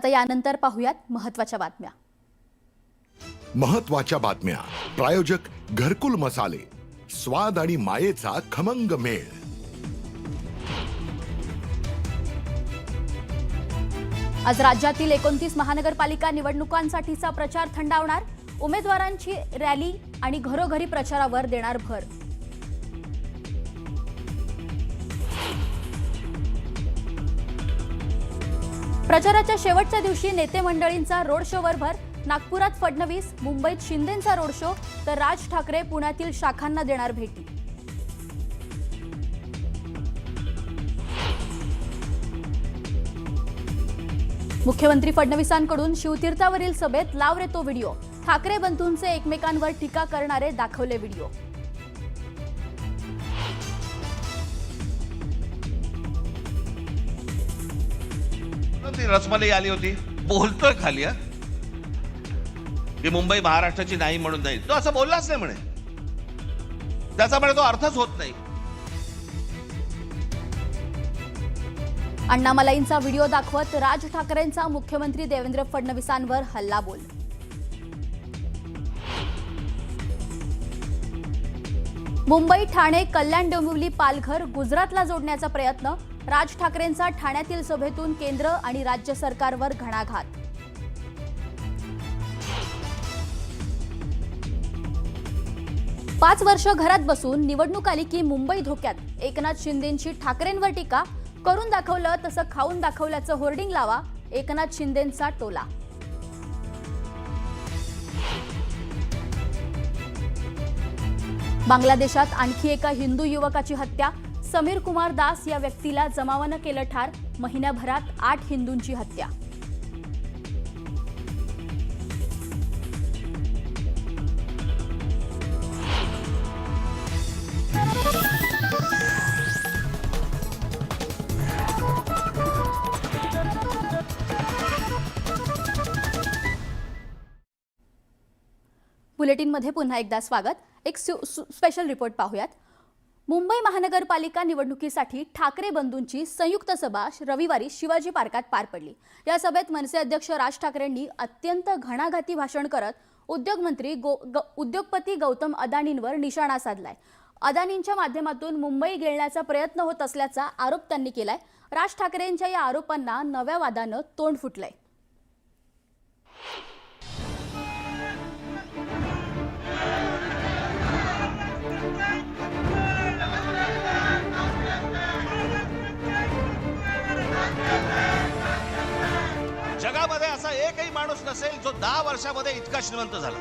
आता यानंतर पाहूयात महत्त्वाच्या बातम्या. महत्त्वाच्या बातम्या. प्रायोजक घरकुल मसाले स्वाद आणि मायेचा खमंग मेळ. आज राज्यातील एकोणतीस महानगरपालिका निवडणुकांसाठीचा प्रचार थंडावणार. उमेदवारांची रॅली आणि घरोघरी प्रचारावर देणार भर. प्रचाराच्या शेवटच्या दिवशी नेते मंडळींचा रोड शोवर भर नागपुरात फडणवीस मुंबईत शिंदेंचा रोड शो तर राज ठाकरे पुण्यातील शाखांना देणार भेटी. मुख्यमंत्री फडणवीसांकडून शिवतीर्थावरील सभेत लाव रे तो व्हिडिओ. ठाकरे बंधूंचे एकमेकांवर टीका करणारे दाखवले व्हिडिओ. रसमलाई आली होती. बोलतोय खाली हा. की मुंबई महाराष्ट्राची नाही म्हणून नाही. तो असं बोललाच नाही म्हणे. त्याचा म्हणे तो अर्थच होत नाही. अण्णामलाईंचा व्हिडिओ दाखवत राज ठाकरेंचा मुख्यमंत्री देवेंद्र फडणवीसांवर हल्ला बोल. मुंबई ठाणे कल्याण डोंबिवली पालघर गुजरातला जोडण्याचा प्रयत्न राज ठाकरेंचा ठाण्यातील सभेतून केंद्र आणि राज्य सरकारवर घणाघात. पाच वर्ष घरात बसून निवडणूक आली की मुंबई धोक्यात. एकनाथ शिंदेंची ठाकरेंवर टीका. करून दाखवलं तसं खाऊन दाखवल्याचं होर्डिंग लावा. एकनाथ शिंदेंचा टोला. बांगलादेशात आणखी एका हिंदू युवकाची हत्या. समीर कुमार दास या व्यक्तीला जमावानं केलं ठार. महिन्याभरात आठ हिंदूंची हत्या. बुलेटिनमध्ये पुन्हा एकदा स्वागत. एक स्पेशल रिपोर्ट पाहूयात. मुंबई महानगरपालिका निवडणुकीसाठी ठाकरे बंधूंची संयुक्त सभा रविवारी शिवाजी पार्कात पार पडली. या सभेत मनसे अध्यक्ष राज ठाकरेंनी अत्यंत घणाघाती भाषण करत उद्योगमंत्री गो ग- उद्योगपती गौतम अदानींवर निशाणा साधलाय. अदानींच्या माध्यमातून मुंबई गिळण्याचा प्रयत्न होत असल्याचा आरोप त्यांनी केलाय. राज ठाकरेंच्या या आरोपांना नव्या वादानं तोंड फुटलंय. जगामध्ये असा एकही माणूस नसेल जो दहा वर्षामध्ये इतका श्रीमंत झाला.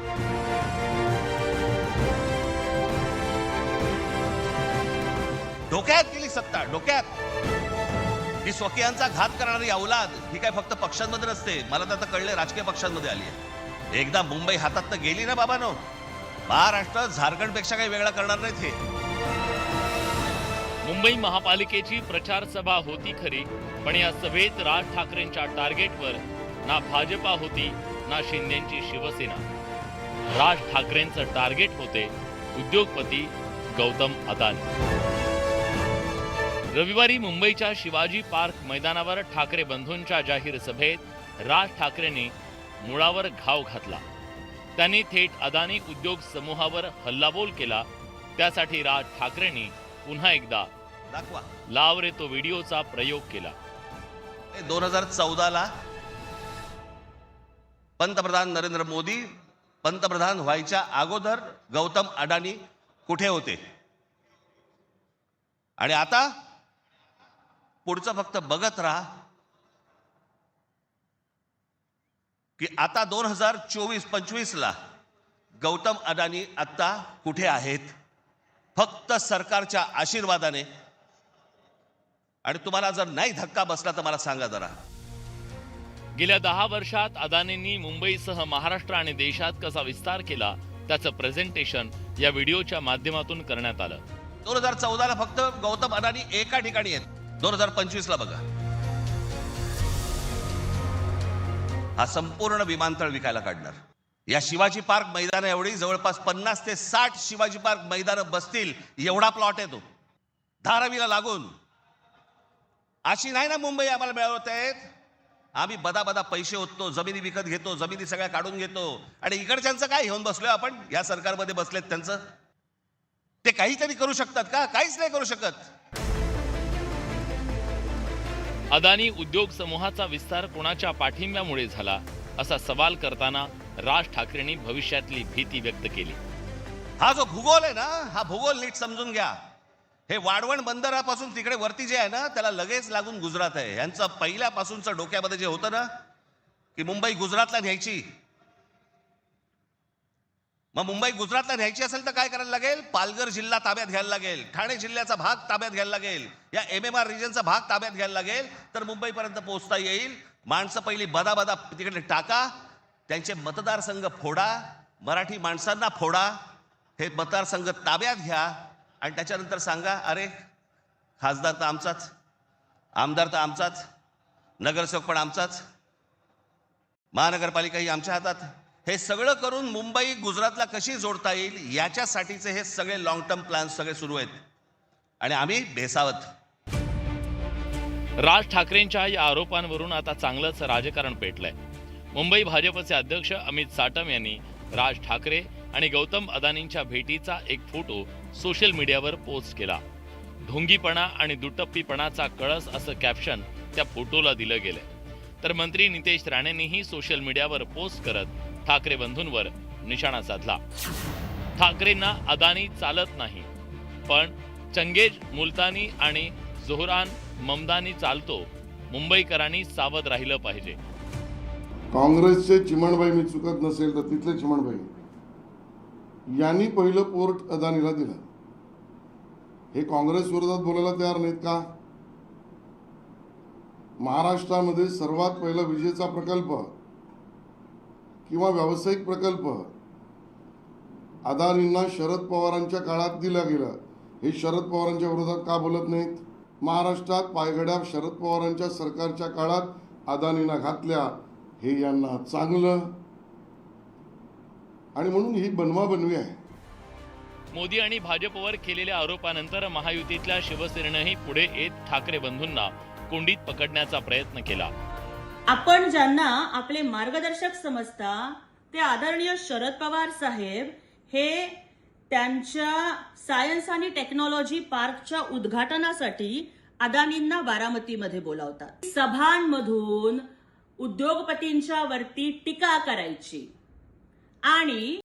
डोक्यात गेली सत्ता डोक्यात. ही स्वकीयांचा घात करणारी अवलाद ही काय फक्त पक्षांमध्ये नसते. मला तर आता कळले राजकीय पक्षांमध्ये आली आहे. एकदा मुंबई हातात गेली ना बाबानो. महाराष्ट्र झारखंडपेक्षा काही वेगळा करणार नाहीत हे. मुंबई महापालिकेची प्रचार सभा होती खरी पण या सभेत राज ठाकरेंच्या टार्गेटवर ना भाजपा होती ना शिंदेची शिवसेना. राज ठाकरेंचं टार्गेट होते उद्योगपती गौतम अदानी. रविवारी मुंबईच्या शिवाजी पार्क मैदानावर ठाकरे बंधूंच्या जाहीर सभेत राज ठाकरेंनी मुळावर घाव घातला. त्यांनी थेट अदानी उद्योग समूहावर हल्लाबोल केला. त्यासाठी राज ठाकरेंनी पुन्हा एकदा दाखवा. लाव रे तो व्हिडिओचा प्रयोग केला. दोन हजार चौदाला पंतप्रधान नरेंद्र मोदी पंतप्रधान व्हायच्या अगोदर गौतम अडाणी कुठे होते? आणि आता पुढचं फक्त बघत राहा की आता दोन हजार चोवीस पंचवीसला गौतम अडाणी आत्ता कुठे आहेत? फक्त सरकारच्या आशीर्वादाने. आणि तुम्हाला जर नाही धक्का बसला तर मला सांगा जरा. गेल्या दहा वर्षात अदानींनी मुंबईसह महाराष्ट्र आणि देशात कसा विस्तार केला त्याचं प्रेझेंटेशन या व्हिडिओच्या माध्यमातून करण्यात आलं. दोन हजार चौदाला फक्त गौतम अदानी एका ठिकाणी आहेत. दोन हजार पंचवीस ला बघा. हा संपूर्ण विमानतळ विकायला काढणार. या शिवाजी पार्क मैदान एवढी जवळपास पन्नास ते साठ शिवाजी पार्क मैदान बसतील एवढा प्लॉट आहे तो. धारावीला लागून. अशी नाही ना मुंबई आम्हाला मिळवत आहेत? आम्ही बदा बदा पैसे ओततो जमिनी विकत घेतो जमिनी सगळ्या काढून घेतो. आणि इकडच्यांचं काय घेऊन बसलोय आपण? या सरकारमध्ये बसलेत त्यांचं? ते काहीतरी करू शकतात का? काहीच नाही करू शकत. अदानी उद्योग समूहाचा विस्तार कोणाच्या पाठिंब्यामुळे झाला असा सवाल करताना राज ठाकरेंनी भविष्यातली भीती व्यक्त केली. हा जो भूगोल आहे ना हा भूगोल नीट समजून घ्या. हे वाढवण बंदरापासून तिकडे वरती जे आहे ना त्याला लगेच लागून गुजरात आहे. यांचं पहिल्यापासूनचं डोक्यामध्ये जे होतं ना की मुंबई गुजरातला न्यायची. मग मुंबई गुजरातला न्यायची असेल तर काय करायला लागेल? पालघर जिल्हा ताब्यात घ्यायला लागेल. ठाणे जिल्ह्याचा भाग ताब्यात घ्यायला लागेल. या एम एम आर रिजनचा भाग ताब्यात घ्यायला लागेल. तर मुंबईपर्यंत पोहोचता येईल. माणसं पहिली बदा बदा तिकडे टाका. त्यांचे मतदारसंघ फोडा. मराठी माणसांना फोडा. हे मतदारसंघ ताब्यात घ्या. आणि त्याच्यानंतर सांगा अरे खासदार तर आमचाच आमदार तर आमचाच नगरसेवक पण आमचाच महानगरपालिकाही आमच्या हातात. हे सगळं करून मुंबई गुजरातला कशी जोडता येईल याच्यासाठीचे हे सगळे लॉंग टर्म प्लॅन सगळे सुरू आहेत. आणि आम्ही भेसावत. राज ठाकरेंच्या या आरोपांवरून आता चांगलंच राजकारण पेटलंय. मुंबई भाजपचे अध्यक्ष अमित साटम यांनी राज ठाकरे आणि गौतम अदानींच्या भेटीचा एक फोटो सोशल मीडियावर पोस्ट केला. ढोंगीपणा आणि दुटप्पीपणाचा कळस असं कॅप्शन त्या फोटोला दिलं गेलं. तर मंत्री नितेश राणेंनीही सोशल मीडियावर पोस्ट करत ठाकरे बंधूंवर निशाणा साधला. ठाकरेंना अदानी चालत नाही पण चंगेज मुलतानी आणि जोहरान ममदानी चालतो मुंबईकरांनी सावध राहिलं पाहिजे. काँग्रेसचे चिमणबाई मी चुकत नसेल तर तिथले चिमणबाई. यांनी पहिलं पोर्ट अदानीला दिलं. हे काँग्रेस विरोधात बोलायला तयार नाहीत का? महाराष्ट्रामध्ये सर्वात पहिला विजेचा प्रकल्प किंवा व्यावसायिक प्रकल्प अदानींना शरद पवारांच्या काळात दिला गेला. हे शरद पवारांच्या विरोधात का बोलत नाहीत? महाराष्ट्रात पायगड्या शरद पवारांच्या सरकारच्या काळात अदानींना घातल्या. हे यांना चांगलं आणि म्हणून ही बनवा बनवी आहे. मोदी आणि भाजपवर केलेल्या आरोपानंतर महायुतीतल्या शिवसेनेनंही पुढे येत ठाकरे बंधूंना कोंडीत पकडण्याचा प्रयत्न केला. आपण ज्यांना आपले मार्गदर्शक समजता ते आदरणीय शरद पवार साहेब हे त्यांच्या सायन्स आणि टेक्नॉलॉजी पार्कच्या उद्घाटनासाठी अदानींना बारामतीमध्ये बोलावतात. सभांमधून उद्योगपतींच्या वरती टीका करायची. आणि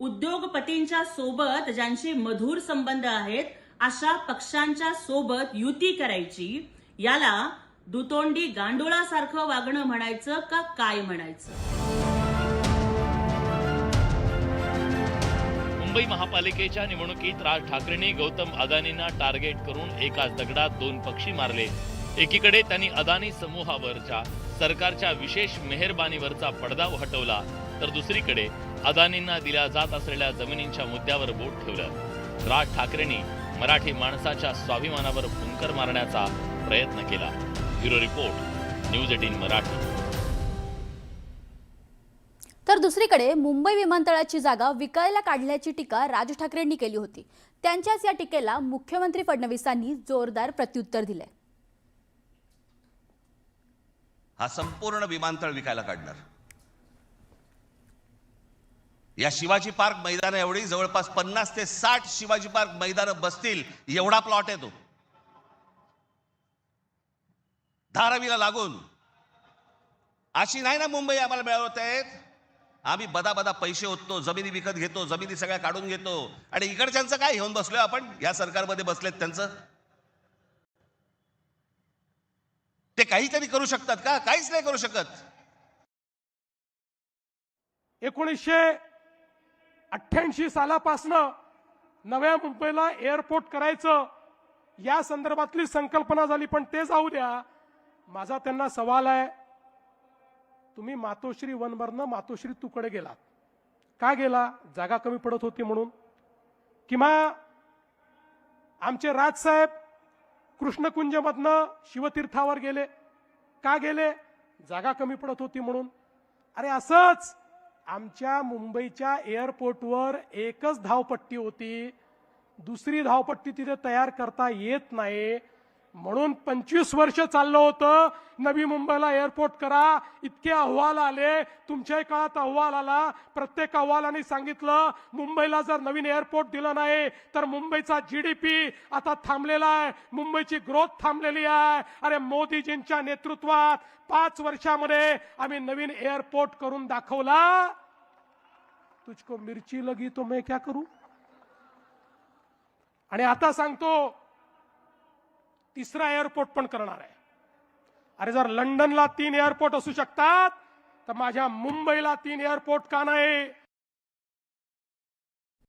उद्योगपतींच्या सोबत ज्यांचे मधुर संबंध आहेत अशा पक्षांच्या सोबत युती करायची. याला दुतोंडी गांडोळासारखं वागणं म्हणायचं का काय म्हणायचं? मुंबई महापालिकेच्या निवडणुकीत राज ठाकरेंनी गौतम अदानींना टार्गेट करून एकाच दगडात दोन पक्षी मारले. एकीकडे त्यांनी अदानी समूहावरच्या सरकारच्या विशेष मेहरबानीवरचा पडदा हटवला तर दुसरीकडे अदानींना दिल्या जात असलेल्या जमिनींच्या मुद्द्यावर बोट ठेवलं. राज ठाकरेंनी मराठी माणसाच्या स्वाभिमानावर फुंकर मारण्याचा प्रयत्न केला. Bureau report news eighteen Marathi. तर दुसरीकडे मुंबई विमानतळाची जागा विकायला काढल्याची टीका राज ठाकरेंनी केली होती. त्यांच्याच या टीकेला मुख्यमंत्री फडणवीसांनी जोरदार प्रत्युत्तर दिलंय. हा संपूर्ण विमानतळ विकायला काढणार. या शिवाजी पार्क मैदान एवढी जवळपास पन्नास ते साठ शिवाजी पार्क मैदान बसतील एवढा प्लॉट आहे तो. धारावीला लागून. अशी नाही ना मुंबई आम्हाला मिळवत आहेत आम्ही बदा बदा पैसे ओततो जमिनी विकत घेतो जमिनी सगळ्या काढून घेतो. आणि इकडच्यांचं काय? घेऊन बसलोय आपण? या सरकारमध्ये बसलेत त्यांचं? ते काहीतरी करू शकतात का? काहीच नाही करू शकत. एकोणीसशे अठ्ठ्याऐंशी सालापासनं नव्या मुंबईला एअरपोर्ट करायचं या संदर्भातली संकल्पना झाली पण ते जाऊ द्या. माझा त्यांना सवाल आहे तुम्ही मातोश्री वनवरनं मातोश्री तुकडे गेलात. का गेला? जागा कमी पडत होती म्हणून. किंवा आमचे राजसाहेब कृष्णकुंजमधनं शिवतीर्थावर गेले. का गेले? जागा कमी पडत होती म्हणून. अरे असंच आमच्या मुंबईच्या एअरपोर्टवर एकच धावपट्टी होती. दुसरी धावपट्टी तिथे तयार करता येत नाही. म्हणून पंचवीस वर्ष चाललं होतं. नवी मुंबईला एअरपोर्ट करा. इतके अहवाल आले. तुमच्याही काळात अहवाल आला. प्रत्येक अहवालाने सांगितलं मुंबईला जर नवीन एअरपोर्ट दिलं नाही तर मुंबईचा जी डी पी आता थांबलेला आहे. मुंबईची ग्रोथ थांबलेली आहे. अरे मोदीजींच्या नेतृत्वात पाच वर्षामध्ये आम्ही नवीन एअरपोर्ट करून दाखवला. तुझको मिरची लगी तो मैं क्या करू? आणि आता सांगतो तिसरा एअरपोर्ट पण करणार आहे. अरे जर लंडनला तीन एअरपोर्ट असू शकतात तर माझ्या मुंबईला तीन एअरपोर्ट का नाही?